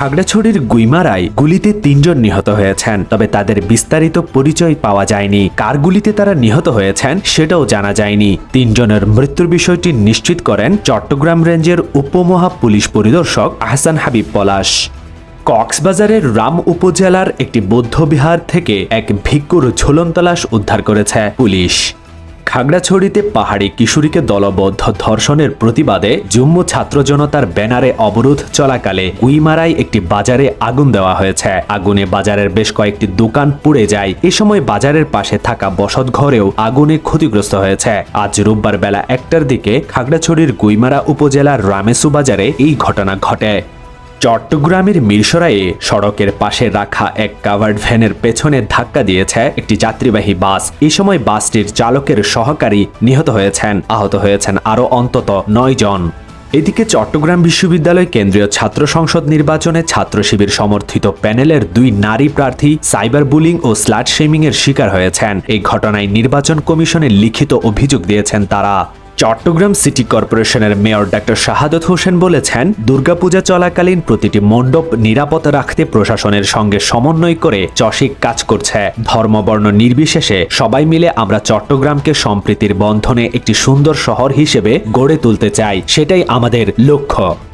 খাগড়াছড়ির গুইমারায় গুলিতে তিনজন নিহত হয়েছেন, তবে তাদের বিস্তারিত পরিচয় পাওয়া যায়নি। কার গুলিতে তারা নিহত হয়েছেন সেটাও জানা যায়নি। তিনজনের মৃত্যুর বিষয়টি নিশ্চিত করেন চট্টগ্রাম রেঞ্জের উপমহা পুলিশ পরিদর্শক আহসান হাবিব পলাশ। কক্সবাজারের রাম উপজেলার একটি বৌদ্ধবিহার থেকে এক ভিক্ষুর ঝুলন্ত লাশ উদ্ধার করেছে পুলিশ। খাগড়াছড়িতে পাহাড়ি কিশোরীকে দলবদ্ধ ধর্ষণের প্রতিবাদে জম্মু ছাত্র জনতার ব্যানারে অবরোধ চলাকালে গুইমারায় একটি বাজারে আগুন দেওয়া হয়েছে। আগুনে বাজারের বেশ কয়েকটি দোকান পুড়ে যায়। এ সময় বাজারের পাশে থাকা বসত ঘরেও আগুনে ক্ষতিগ্রস্ত হয়েছে। আজ রোববার বেলা একটার দিকে খাগড়াছড়ির গুইমারা উপজেলার রামেসু বাজারে এই ঘটনা ঘটে। চট্টগ্রামের মিরসরাইয়ে সড়কের পাশে রাখা এক কাভার্ড ভ্যানের পেছনে ধাক্কা দিয়েছে একটি যাত্রীবাহী বাস। এই সময় বাসটির চালকের সহকারী নিহত হয়েছেন। আহত হয়েছেন আরও অন্তত নয় জন। এদিকে চট্টগ্রাম বিশ্ববিদ্যালয় কেন্দ্রীয় ছাত্র সংসদ নির্বাচনে ছাত্র শিবির সমর্থিত প্যানেলের দুই নারী প্রার্থী সাইবার বুলিং ও স্লাট শেমিং এর শিকার হয়েছেন। এই ঘটনায় নির্বাচন কমিশনে লিখিত অভিযোগ দিয়েছেন তারা। চট্টগ্রাম সিটি কর্পোরেশনের মেয়র ডাক্তার শাহাদত হোসেন বলেছেন, দুর্গাপূজা চলাকালীন প্রতিটি মণ্ডপ নিরাপদ রাখতে প্রশাসনের সঙ্গে সমন্বয় করে চসিক কাজ করছে। ধর্মবর্ণ নির্বিশেষে সবাই মিলে আমরা চট্টগ্রামকে সম্প্রীতির বন্ধনে একটি সুন্দর শহর হিসেবে গড়ে তুলতে চাই। সেটাই আমাদের লক্ষ্য।